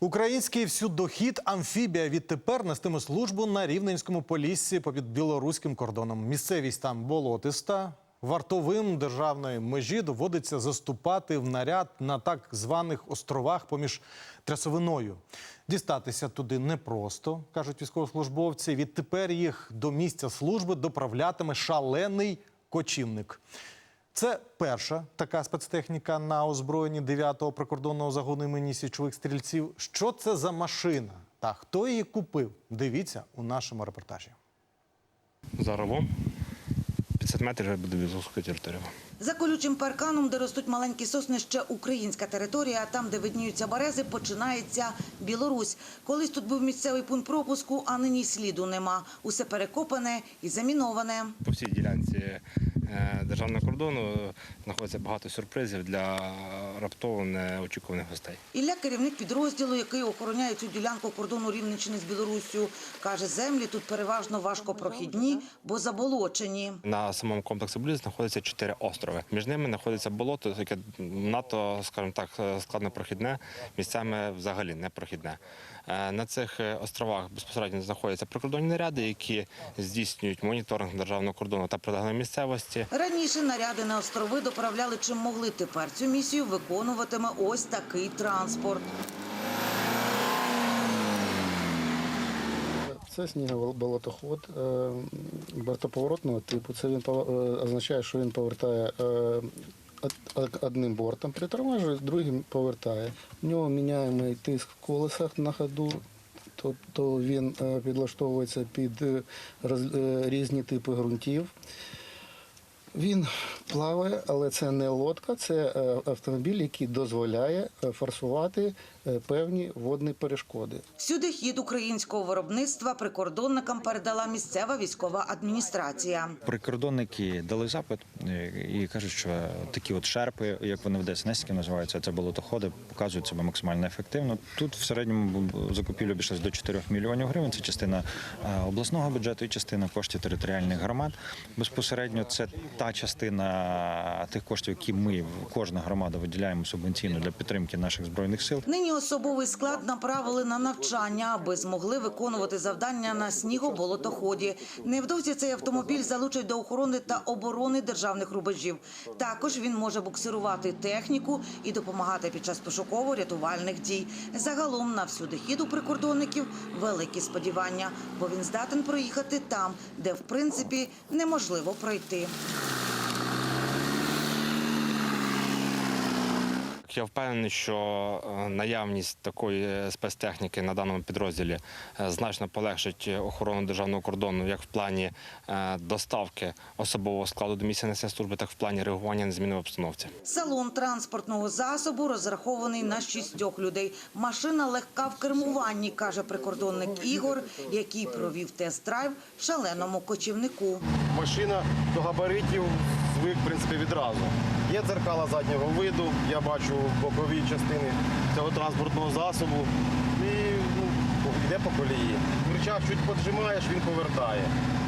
Український всюдохід амфібія відтепер нестиме службу на рівненському поліссі попід білоруським кордоном. Місцевість там болотиста. Вартовим державної межі доводиться заступати в наряд на так званих островах поміж трясовиною. Дістатися туди непросто, кажуть військовослужбовці. Відтепер їх до місця служби доправлятиме шалений кочівник. Це перша така спецтехніка на озброєнні 9-го прикордонного загону імені січових стрільців. Що це за машина та хто її купив? Дивіться у нашому репортажі. За ровом 50 метрів буде білоруська територія. За колючим парканом, де ростуть маленькі сосни, ще українська територія. А там, де видніються берези, починається Білорусь. Колись тут був місцевий пункт пропуску, а нині сліду нема. Усе перекопане і заміноване. По всій ділянці державного кордону е, знаходиться багато сюрпризів для раптово неочікуваних гостей. Ілля – керівник підрозділу, який охороняє цю ділянку кордону Рівненщини з Білоруссю. Каже, землі тут переважно важкопрохідні, бо заболочені. На самому комплексі Бліз знаходиться чотири острови. Між ними знаходиться болото, яке надто, скажімо так, складнопрохідне, місцями взагалі непрохідне. Е, На цих е, островах безпосередньо знаходяться прикордонні наряди, які здійснюють моніторинг державного кордону та прилеглої місцевості. Раніше наряди на острови доправляли чим могли. Тепер цю місію виконуватиме ось такий транспорт. Це сніговолотоход е, бортоповоротного типу. Це він е, означає, що він повертає е, од- од- одним бортом, притормажує, другим повертає. В нього міняємо тиск в колесах на ходу. Тобто він підлаштовується під різні типи ґрунтів. Він плаває, але це не лодка, це е, автомобіль, який дозволяє е, форсувати е, певні водні перешкоди. Всюди хід українського виробництва прикордонникам передала місцева військова адміністрація. Прикордонники дали запит і кажуть, що такі от шерпи, як вони в ДСНС називаються, це болотоходи, показують себе максимально ефективно. Тут в середньому закупівля обійшлась до 4 мільйонів гривень. Це частина обласного бюджету і частина коштів територіальних громад. Безпосередньо це та частина тих коштів, які ми кожна громада виділяємо субвенційно для підтримки наших збройних сил. Нині особовий склад направили на навчання, аби змогли виконувати завдання на снігоболотоході. Невдовзі цей автомобіль залучать до охорони та оборони державних рубежів. Також він може буксирувати техніку і допомагати під час пошуково-рятувальних дій. Загалом на всюди хіду прикордонників великі сподівання, бо він здатен проїхати там, де в принципі неможливо пройти. Я впевнений, що е, наявність такої спецтехніки на даному підрозділі е, значно полегшить охорону державного кордону як в плані е, доставки особового складу до місця несення служби, так і в плані реагування на зміни в обстановці. Салон транспортного засобу розрахований на шістьох людей. Машина легка в кермуванні, каже прикордонник Ігор, який провів тест-драйв шаленому кочівнику. машина до габаритів звик, в принципі, відразу. Є дзеркала заднього виду, я бачу бокові частини цього транспортного засобу і ну, йде по колії. Рычаг чуть поджимаєш, він повертає.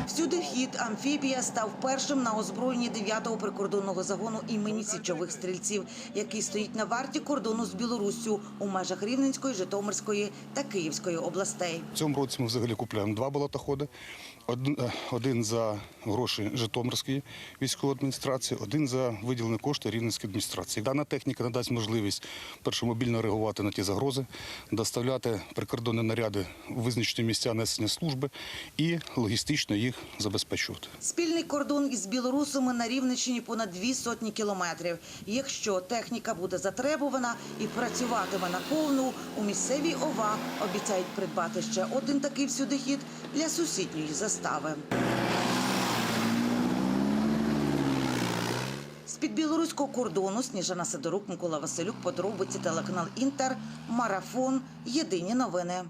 Всюди вхід амфібія став першим на озброєнні 9-го прикордонного загону імені січових стрільців, який стоїть на варті кордону з Білоруссю у межах Рівненської, Житомирської та Київської областей. В цьому році ми взагалі купуємо два болотоходи. Один, е, за гроші Житомирської військової адміністрації, один за виділені кошти Рівненської адміністрації. Дана техніка надасть можливість перше мобільно реагувати на ті загрози, доставляти прикордонні наряди у визначені місця несення служби і логістично їх забезпечувати. Спільний кордон із білорусами на Рівненщині понад дві сотні кілометрів. Якщо техніка буде затребувана і працюватиме на повну, у місцевій ОВА обіцяють придбати ще один такий всюдихід для сусідньої застави. З-під білоруського кордону Сніжана Сидорук, Микола Василюк, подробиці телеканал Інтер, Марафон, Єдині новини.